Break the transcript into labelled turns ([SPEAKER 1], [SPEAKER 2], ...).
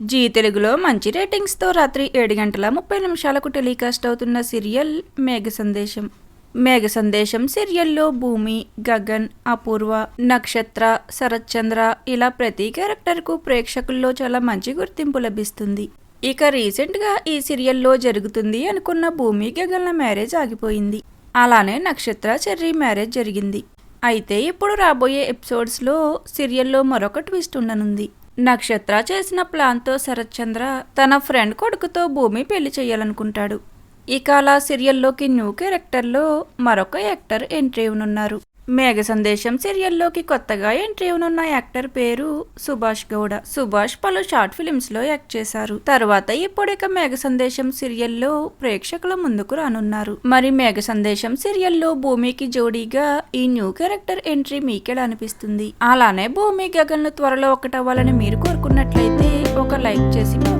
[SPEAKER 1] G తెలుగులో మంచి రేటింగ్స్తో రాత్రి ఏడు గంటల ముప్పై నిమిషాలకు టెలికాస్ట్ అవుతున్న సీరియల్ మేఘ సందేశం. మేఘ సందేశం సీరియల్లో భూమి గగన్ అపూర్వ నక్షత్ర శరత్చంద్ర ఇలా ప్రతి క్యారెక్టర్కు ప్రేక్షకుల్లో చాలా మంచి గుర్తింపు లభిస్తుంది. ఇక రీసెంట్గా ఈ సీరియల్లో జరుగుతుంది అనుకున్న భూమి గగన్ల మ్యారేజ్ ఆగిపోయింది. అలానే నక్షత్ర చెర్రీ మ్యారేజ్ జరిగింది. అయితే ఇప్పుడు రాబోయే ఎపిసోడ్స్లో సీరియల్లో మరొక ట్విస్ట్ ఉండనుంది. నక్షత్ర చేసిన ప్లాన్తో శరత్చంద్ర తన ఫ్రెండ్ కొడుకుతో భూమి పెళ్ళి చేయాలనుకుంటాడు. ఇక అలా సీరియల్లోకి న్యూ క్యారెక్టర్లో మరొక యాక్టర్ ఎంట్రీ ఇవ్వనున్నారు. మేఘ సందేశం సీరియల్లోకి కొత్తగా ఎంట్రీ ఉన్న యాక్టర్ పేరు సుభాష్ గౌడ. సుభాష్ పలు షార్ట్ ఫిలిమ్స్లో యాక్ట్ చేశారు. తర్వాత ఇప్పుడిక మేఘ సందేశం సీరియల్లో ప్రేక్షకుల ముందుకు రానున్నారు. మరి మేఘ సందేశం సీరియల్లో భూమికి జోడీగా ఈ న్యూ క్యారెక్టర్ ఎంట్రీ మీకెలా అనిపిస్తుంది? అలానే భూమి గగన్లు త్వరలో ఒకటవ్వాలని మీరు కోరుకున్నట్లయితే ఒక లైక్ చేసి మీ